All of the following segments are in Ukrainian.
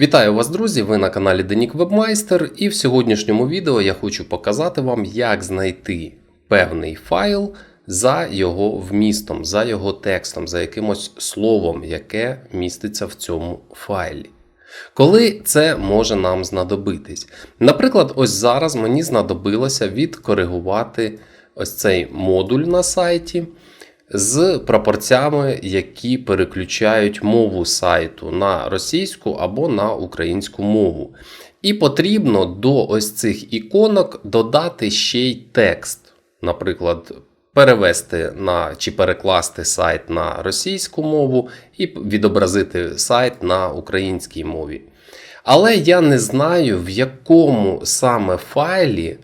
Вітаю вас, друзі! Ви на каналі Денік Вебмайстер, і в сьогоднішньому відео я хочу показати вам, як знайти певний файл за його вмістом, за його текстом, за якимось словом, яке міститься в цьому файлі. Коли це може нам знадобитись? Наприклад, ось зараз мені знадобилося відкоригувати ось цей модуль на сайті з пропорціями, які переключають мову сайту на російську або на українську мову. І потрібно до ось цих іконок додати ще й текст. Наприклад, перевести на чи перекласти сайт на російську мову і відобразити сайт на українській мові. Але я не знаю, в якому саме файлі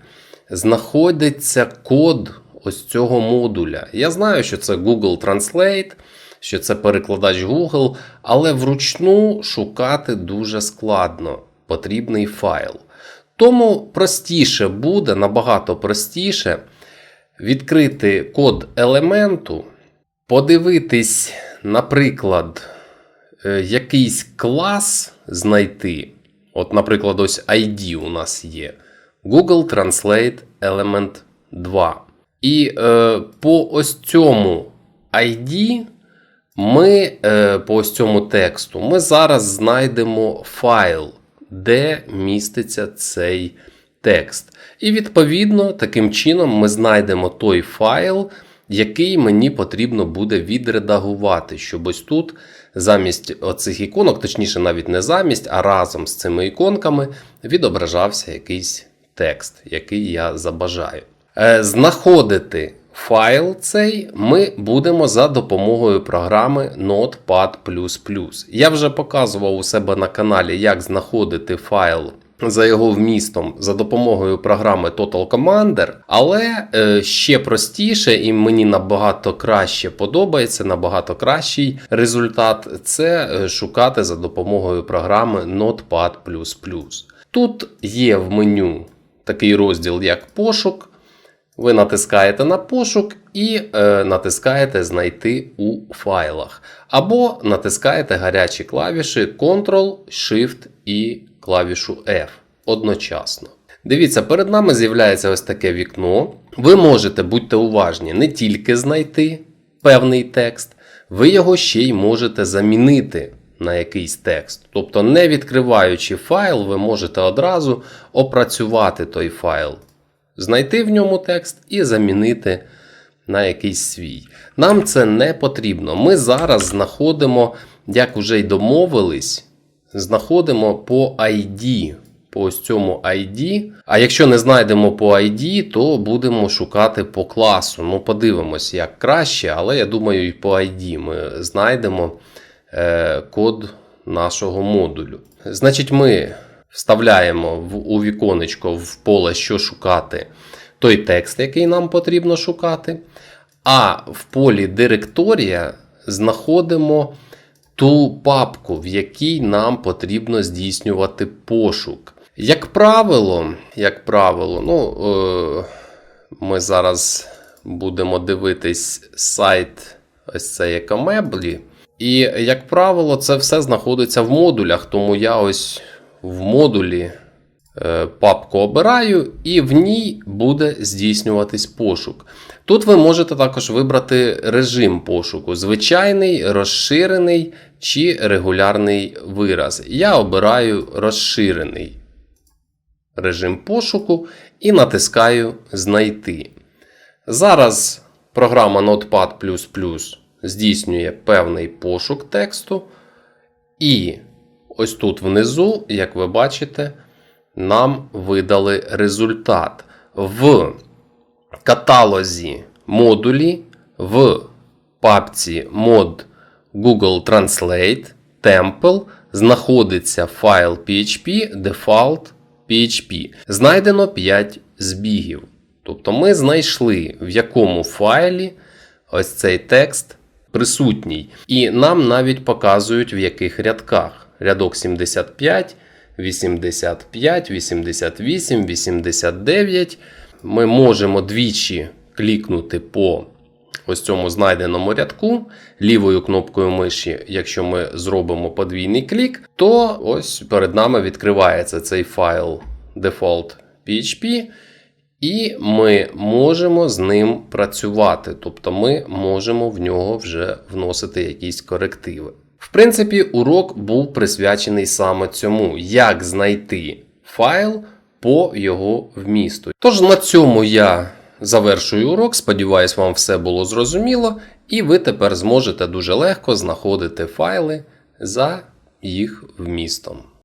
знаходиться код ось цього модуля. Я знаю, що це Google Translate, що це перекладач Google, але вручну шукати дуже складно потрібний файл. Тому простіше буде, набагато простіше відкрити код елементу, подивитись, наприклад, е, якийсь клас знайти. От, наприклад, ось ID у нас є. Google Translate Element 2. І е, по ось цьому ID ми е, по ось цьому тексту ми зараз знайдемо файл, де міститься цей текст. І відповідно, таким чином ми знайдемо той файл, який мені потрібно буде відредагувати, щоб ось тут замість оцих іконок, точніше, навіть не замість, а разом з цими іконками відображався якийсь текст, який я забажаю. Е, Знаходити файл цей ми будемо за допомогою програми Notepad. Я вже показував у себе на каналі, як знаходити файл. За його вмістом за допомогою програми Total Commander, але е, ще простіше і мені набагато краще подобається, набагато кращий результат це е, шукати за допомогою програми Notepad. Тут є в меню такий розділ, як пошук. Ви натискаєте на пошук і е, натискаєте Знайти у файлах. Або натискаєте гарячі клавіші Ctrl, Shift і клавішу F одночасно. Дивіться, перед нами з'являється ось таке вікно. Ви можете, будьте уважні, не тільки знайти певний текст, ви його ще й можете замінити на якийсь текст. Тобто, не відкриваючи файл, ви можете одразу опрацювати той файл знайти в ньому текст і замінити на якийсь свій. Нам це не потрібно. Ми зараз знаходимо, як вже й домовились, знаходимо по ID. По ось цьому ID. А якщо не знайдемо по ID, то будемо шукати по класу. Ну, подивимось, як краще, але я думаю, і по ID ми знайдемо е, код нашого модулю. Значить, ми вставляємо в, у віконечко в поле, що шукати, той текст, який нам потрібно шукати. А в полі директорія знаходимо ту папку, в якій нам потрібно здійснювати пошук. Як правило, як правило, ну, е, ми зараз будемо дивитись сайт ось це екомеблі. І, як правило, це все знаходиться в модулях, тому я ось в модулі е, папку обираю, і в ній буде здійснюватись пошук. Тут ви можете також вибрати режим пошуку: звичайний, розширений чи регулярний вираз. Я обираю розширений режим пошуку і натискаю Знайти. Зараз програма Notepad здійснює певний пошук тексту. І Ось тут внизу, як ви бачите, нам видали результат. В каталозі модулі в папці mod Google Translate Temple знаходиться файл PHP default PHP. Знайдено 5 збігів. Тобто ми знайшли, в якому файлі ось цей текст присутній. І нам навіть показують, в яких рядках рядок 75, 85, 88, 89. Ми можемо двічі клікнути по ось цьому знайденому рядку лівою кнопкою миші, якщо ми зробимо подвійний клік, то ось перед нами відкривається цей файл default.php, і ми можемо з ним працювати. Тобто ми можемо в нього вже вносити якісь корективи. В принципі, урок був присвячений саме цьому, як знайти файл по його вмісту. Тож на цьому я завершую урок. Сподіваюсь, вам все було зрозуміло, і ви тепер зможете дуже легко знаходити файли за їх вмістом.